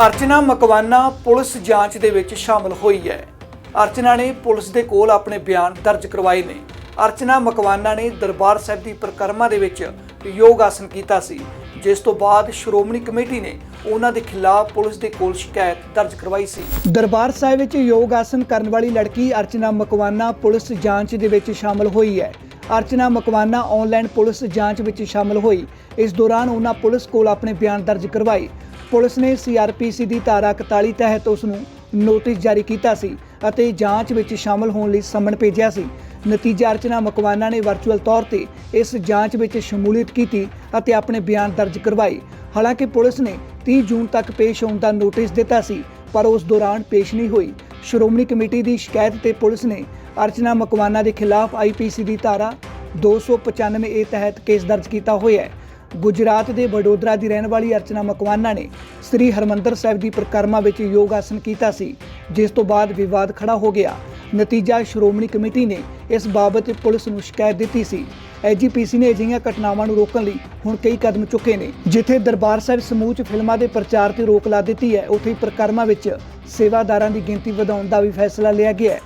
ਅਰਚਨਾ ਮਕਵਾਨਾ police ਜਾਂਚ ਦੇ ਵਿੱਚ ਸ਼ਾਮਲ ਹੋਈ ਹੈ। ਅਰਚਨਾ ਨੇ ਪੁਲਿਸ ਦੇ ਕੋਲ ਆਪਣੇ ਬਿਆਨ ਦਰਜ ਕਰਵਾਏ ਨੇ। ਅਰਚਨਾ ਮਕਵਾਨਾ ਨੇ ਦਰਬਾਰ ਸਾਹਿਬ ਦੀ ਪ੍ਰਕਰਮਾ ਦੇ ਵਿੱਚ ਯੋਗ ਆਸਨ ਕੀਤਾ ਸੀ, ਜਿਸ ਤੋਂ ਬਾਅਦ ਸ਼੍ਰੋਮਣੀ ਕਮੇਟੀ ਨੇ ਉਹਨਾਂ ਦੇ ਖਿਲਾਫ ਪੁਲਿਸ ਦੇ ਕੋਲ ਸ਼ਿਕਾਇਤ ਦਰਜ ਕਰਵਾਈ ਸੀ। ਦਰਬਾਰ ਸਾਹਿਬ ਵਿੱਚ ਯੋਗ ਆਸਨ ਕਰਨ ਵਾਲੀ ਲੜਕੀ ਅਰਚਨਾ ਮਕਵਾਨਾ ਪੁਲਿਸ ਜਾਂਚ ਦੇ ਵਿੱਚ ਸ਼ਾਮਲ ਹੋਈ ਹੈ। ਅਰਚਨਾ ਮਕਵਾਨਾ ਆਨਲਾਈਨ ਪੁਲਿਸ ਜਾਂਚ ਵਿੱਚ ਸ਼ਾਮਲ ਹੋਈ। ਇਸ ਦੌਰਾਨ ਉਹਨਾਂ ਪੁਲਿਸ ਕੋਲ ਆਪਣੇ ਬਿਆਨ ਦਰਜ ਕਰਵਾਏ। ਪੁਲਿਸ ਨੇ ਸੀਆਰਪੀਸੀ ਦੀ ਧਾਰਾ 41 ਤਹਿਤ ਉਸ ਨੂੰ ਨੋਟਿਸ ਜਾਰੀ ਕੀਤਾ ਸੀ ਅਤੇ ਜਾਂਚ ਵਿੱਚ ਸ਼ਾਮਲ ਹੋਣ ਲਈ ਸੰਮਨ ਭੇਜਿਆ ਸੀ। ਨਤੀਜਾ ਅਰਚਨਾ ਮਕਵਾਨਾ ਨੇ ਵਰਚੁਅਲ ਤੌਰ ਤੇ ਇਸ ਜਾਂਚ ਵਿੱਚ ਸ਼ਮੂਲੀਅਤ ਕੀਤੀ ਅਤੇ ਆਪਣੇ ਬਿਆਨ ਦਰਜ ਕਰਵਾਏ। ਹਾਲਾਂਕਿ ਪੁਲਿਸ ਨੇ 30 ਜੂਨ ਤੱਕ ਪੇਸ਼ ਹੋਣ ਦਾ ਨੋਟਿਸ ਦਿੱਤਾ ਸੀ, ਪਰ ਉਸ ਦੌਰਾਨ ਪੇਸ਼ ਨਹੀਂ ਹੋਈ। ਸ਼੍ਰੋਮਣੀ ਕਮੇਟੀ ਦੀ ਸ਼ਿਕਾਇਤ ਤੇ ਪੁਲਿਸ ਨੇ ਅਰਚਨਾ ਮਕਵਾਨਾ ਦੇ ਖਿਲਾਫ ਆਈਪੀਸੀ ਦੀ ਧਾਰਾ 295 ਏ ਤਹਿਤ ਕੇਸ ਦਰਜ ਕੀਤਾ ਹੋਇਆ ਹੈ। ਗੁਜਰਾਤ ਦੇ ਵਡੋਦਰਾ ਦੀ ਰਹਿਣ ਵਾਲੀ ਅਰਚਨਾ ਮਕਵਾਨਾ ਨੇ ਸ੍ਰੀ ਹਰਮੰਦਰ ਸਾਹਿਬ ਦੀ ਪ੍ਰਕਰਮਾ ਵਿੱਚ ਯੋਗ ਆਸਨ ਕੀਤਾ ਸੀ, ਜਿਸ ਤੋਂ ਬਾਅਦ ਵਿਵਾਦ ਖੜਾ ਹੋ ਗਿਆ। ਨਤੀਜਾ ਸ਼੍ਰੋਮਣੀ ਕਮੇਟੀ ਨੇ ਇਸ ਬਾਬਤ ਪੁਲਿਸ ਨੂੰ ਸ਼ਿਕਾਇਤ ਦਿੱਤੀ ਸੀ। ਐਜੀਪੀਸੀ ਨੇ ਅਜਿਹੀਆਂ ਘਟਨਾਵਾਂ ਨੂੰ ਰੋਕਣ ਲਈ ਹੁਣ ਕਈ ਕਦਮ ਚੁੱਕੇ ਨੇ। ਜਿੱਥੇ ਦਰਬਾਰ ਸਾਹਿਬ ਸਮੂਹ 'ਚ ਫਿਲਮਾਂ ਦੇ ਪ੍ਰਚਾਰ ਤੇ ਰੋਕ ਲਾ ਦਿੱਤੀ ਹੈ, ਉੱਥੇ ਹੀ ਪ੍ਰਕਰਮਾ ਵਿੱਚ ਸੇਵਾਦਾਰਾਂ ਦੀ ਗਿਣਤੀ ਵਧਾਉਣ ਦਾ ਵੀ ਫੈਸਲਾ ਲਿਆ ਗਿਆ ਹੈ।